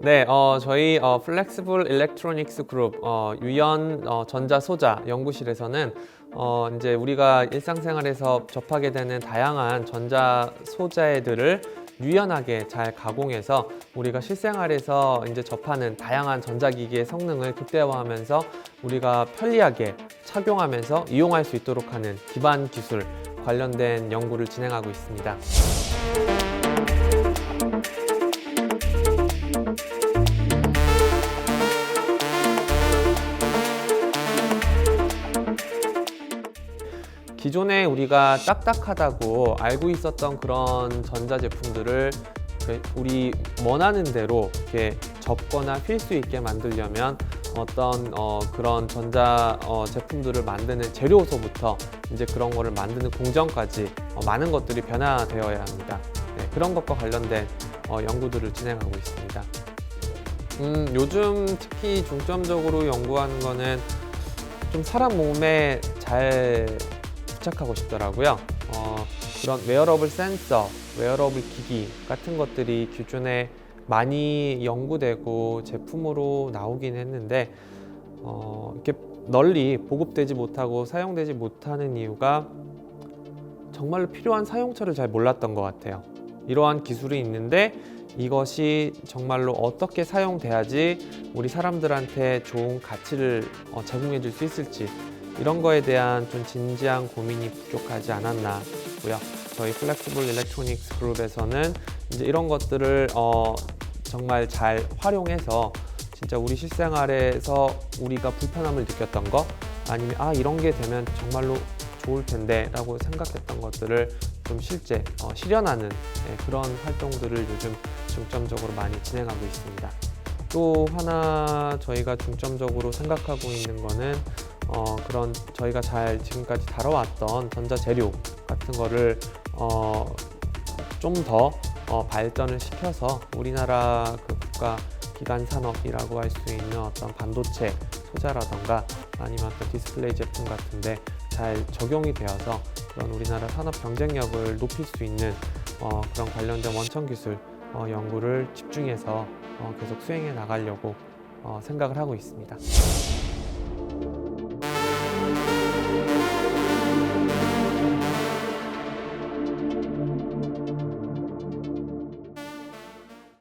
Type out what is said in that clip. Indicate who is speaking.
Speaker 1: 네, 어, 저희 어, 플렉시블 일렉트로닉스 그룹 어, 유연 어, 전자 소자 연구실에서는 어, 이제 우리가 일상생활에서 접하게 되는 다양한 전자 소재들을 유연하게 잘 가공해서 우리가 실생활에서 이제 접하는 다양한 전자기기의 성능을 극대화하면서 우리가 편리하게 착용하면서 이용할 수 있도록 하는 기반 기술 관련된 연구를 진행하고 있습니다. 기존에 우리가 딱딱하다고 알고 있었던 그런 전자 제품들을 그 우리 원하는 대로 이렇게 접거나 필수 있게 만들려면 어떤 어 그런 전자 어 제품들을 만드는 재료소부터 이제 그런 거를 만드는 공정까지 어 많은 것들이 변화되어야 합니다. 네, 그런 것과 관련된 어 연구들을 진행하고 있습니다. 음, 요즘 특히 중점적으로 연구하는 거는 좀 사람 몸에 잘 부착하고 싶더라고요. 어, 그런 웨어러블 센서, 웨어러블 기기 같은 것들이 기존에 많이 연구되고 제품으로 나오긴 했는데 어, 이렇게 널리 보급되지 못하고 사용되지 못하는 이유가 정말로 필요한 사용처를 잘 몰랐던 것 같아요. 이러한 기술이 있는데 이것이 정말로 어떻게 사용돼야지 우리 사람들한테 좋은 가치를 어, 제공해 줄 수 있을지 이런 거에 대한 좀 진지한 고민이 부족하지 않았나 싶고요. 저희 플렉시블 일렉트로닉스 그룹에서는 이제 이런 것들을 어, 정말 잘 활용해서 진짜 우리 실생활에서 우리가 불편함을 느꼈던 거 아니면 아 이런 게 되면 정말로 좋을 텐데 라고 생각했던 것들을 좀 실제 어, 실현하는 예, 그런 활동들을 요즘 중점적으로 많이 진행하고 있습니다. 또 하나 저희가 중점적으로 생각하고 있는 거는 어, 그런 저희가 잘 지금까지 다뤄왔던 전자 재료 같은 거를 어, 좀더 어, 발전을 시켜서 우리나라 그 국가 기반 산업이라고 할 수 있는 어떤 반도체 소자라던가 아니면 어떤 디스플레이 제품 같은데 잘 적용이 되어서 그런 우리나라 산업 경쟁력을 높일 수 있는 어, 그런 관련된 원천 기술 어, 연구를 집중해서 어, 계속 수행해 나가려고 어, 생각을 하고 있습니다.